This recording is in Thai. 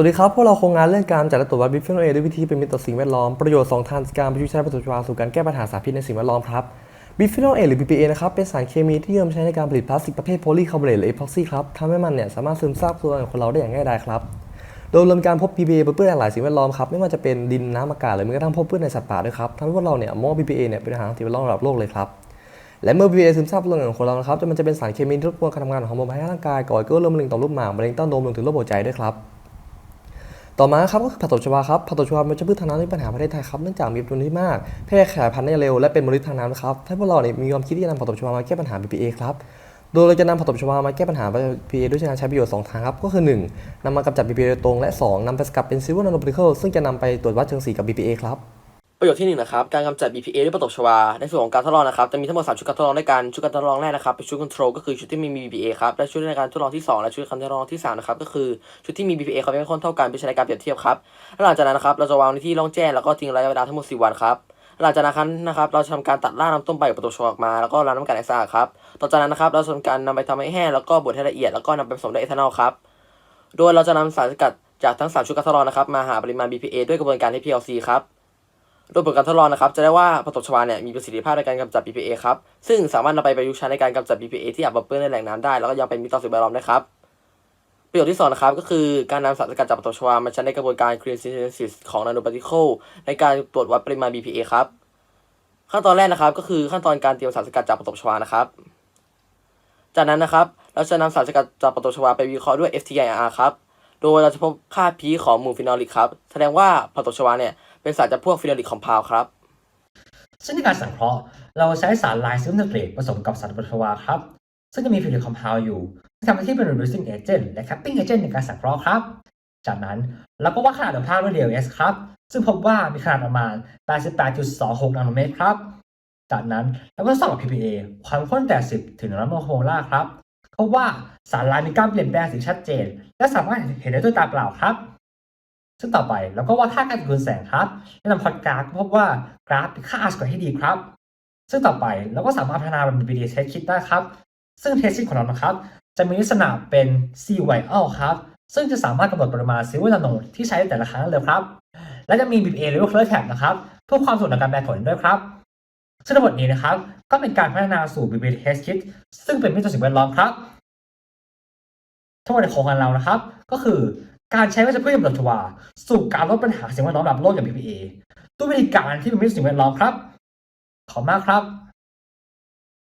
วัสดีครับพวกเราโครงงานเรื่องการจัดและตรวจวัดบิฟเฟนเอด้วยวิธีเป็นมิตรต่อสิ่งแวดล้อมประโยชน์สองทางการประยุกต์ใช้ประจุไฟฟ้าสู่การแก้ปัญหาสารพิษในสิ่งแวดล้อมครับบิฟเฟนเอหรือ BPA นะครับเป็นสารเคมีที่นิยมใช้ในการผลิตพลาสติกประเภทโพลีคาร์บอเนตหรือเอพ็อกซี่ครับทำให้มันเนี่ยสามารถซึมซาบตัวของคนเราได้อย่างง่ายดายครับโดยรวมการพบ BPA เปื้อนหลายสิ่งแวดล้อมครับไม่ว่าจะเป็นดินน้ำอากาศหรือแม้กระทั่งพบเปื้อนในสัตว์ป่าด้วยครับทำให้พวกเราเนี่ยมอง BPA เนี่ยเป็นอาหารสิ่งแวดล้อมระดับโลกเลยครับและเมื่อ BPA ซึมซาบลงของคนเรานะครับจะมันจะเป็นสารเคมีที่รบกวนการทำงานของฮอร์โมนภายในร่างกายก่อให้เกิดโรคมมะเร็งต่อมลูกหมากมะเร็งเต้านมรวมถึงโรคหัวใจด้วยครับ ต่อมาครับก็คือผักตบชวาครับผักตบชวาเป็นพืชพืชทางน้ำที่ปัญหาประเทศไทยครับเนื่องจากมีจำนวนที่มากแพร่ขยายพันธุ์ได้เร็วและเป็นมลพิษทางน้ำนะครับถ้าพวกเราเนี่ยมีความคิดที่จะนำผักตบชวามาแก้ปัญหา BPA ครับโดยเราจะนำผักตบชวามาแก้ปัญหา BPA ด้วยการใช้ประโยชน์สองทางครับ ก็คือ 1. นำมากำจัด BPA โดยตรงและ 2. นำไปสกัดเป็นซิลเวอร์นาโนพาร์ติเคิลซึ่งจะนำไปตรวจวัดเชิงสีกับ BPA ครับ ประโยชน์ที่หนึ่งนะครับ การกำจัด BPA ด้วยประตบชวา ในส่วนของการทดลองนะครับ จะมีทั้งหมด3ชุดการทดลองด้วยกัน ชุดการทดลองแรกนะครับ เป็นชุด control ก็คือชุดที่ไม่มี BPA ครับ และชุดในการทดลองที่ 2 และชุดการทดลองที่ 3 นะครับ ก็คือชุดที่มี BPA ครับเป็นคนเท่ากันเป็นใช้ในการเปรียบเทียบครับหลังจากนั้นนะครับ เราจะวางในที่โล่องแจ้งแล้วก็ทิ้งระยะเวลาทั้งหมด 4 วันครับหลังจากนั้นนะครับ เราจะทำการตัดรากน้ำต้มใบกับประตบชวาออกมา แล้วก็ล้างน้ำกันให้สะอาดครับ ต่อจากนั้นนะครับ เราทำการนำไปทำให้แห้งแล้วก็บดให้ละเอียดแล้วก็นำไปผสมด้วยเอทานอลครับ โดยเราจะนำสารสกัดจากทั้ง 3 ชุดการทดลองนะครับ มาหาปริมาณ BPA ด้วยกระบวนการ HPLC ครับ โดยผลการทดลองนะครับจะได้ว่าผักตบชวาเนี่ยมีประสิทธิภาพในการกำจัด BPA ครับ ซึ่งสามารถนำไปประยุกต์ใช้ในการกำจัด BPA ที่อาจปนเปื้อนในแหล่งน้ำได้ แล้วก็ยังเป็นมิตรต่อสิ่งแวดล้อมได้ครับ ประโยชน์ที่สองนะครับ ก็คือการนำสารสกัดจากผักตบชวามาใช้ในกระบวนการ Clean Synthesis ของ Nanoparticle ในการตรวจวัดปริมาณ BPA ครับ ขั้นตอนแรกนะครับก็คือขั้นตอนการเตรียมสารสกัดจากผักตบชวานะครับ จากนั้นนะครับเราจะนำสารสกัดจากผักตบชวาไปวิเคราะห์ด้วย FTIR ครับ โดยเราจะพบค่า p ของหมู่ฟีนอลิกครับ แสดงว่าผักตบชวาเนี่ย เป็นสารจำพวกฟีนอลิกคอมเพลครับ ซึ่งในการสังเคราะห์เราใช้สารไลายซิลเนเตรตผสมกับสารปฐวาครับ ซึ่งจะมีฟิลิคอมเพลอยู่ที่ทำหน้าที่เป็น reducing agent และ capping agent ในการสังเคราะห์ครับ จากนั้นเราก็วัดขนาดของภาพด้วย DLS ครับ ซึ่งพบว่ามีขนาดประมาณ 88.26 นาโนเมตรครับ จากนั้นเราก็สอบกับ PPA ความข้นแต่ 10 ถึง100โมลาร์ครับพบว่าสารลายมีการเปลี่ยนแปลงสีชัดเจน และสามารถเห็นได้ด้วยตาเปล่าครับ ซึ่งต่อไปเราก็วัดค่าการคืนแสงครับและนำพอดกราฟพบว่ากราฟค่า R สกอร์ให้ดีครับ ซึ่งต่อไปเราก็สามารถพัฒนาเป็น BD test kit ได้ครับ ซึ่ง test kit ของเรานะครับ จะมีลักษณะเป็น CYL ครับ ซึ่งจะสามารถกำหนดปริมาณซิลเวอร์นาโนที่ใช้ในแต่ละครั้งเลยครับ และจะมี BPA หรือว่า color tab นะครับเพื่อความสะดวกในการแปลผลด้วยครับ ซึ่งทั้งหมดนี้นะครับ ก็เป็นการพัฒนาสู่ BPA test kit ซึ่งเป็นมิตรต่อสิ่งแวดล้อมครับทั้งหมดในโครงการเรานะครับ ก็คือ การใช้วัชพืชกำจัดชวา สู่การลดปัญหาสิ่งแวดล้อมระดับโลกอย่าง BPA ด้วยวิธีการที่เป็นมิตรสิ่งแวดล้อมครับ ขอบคุณมากครับ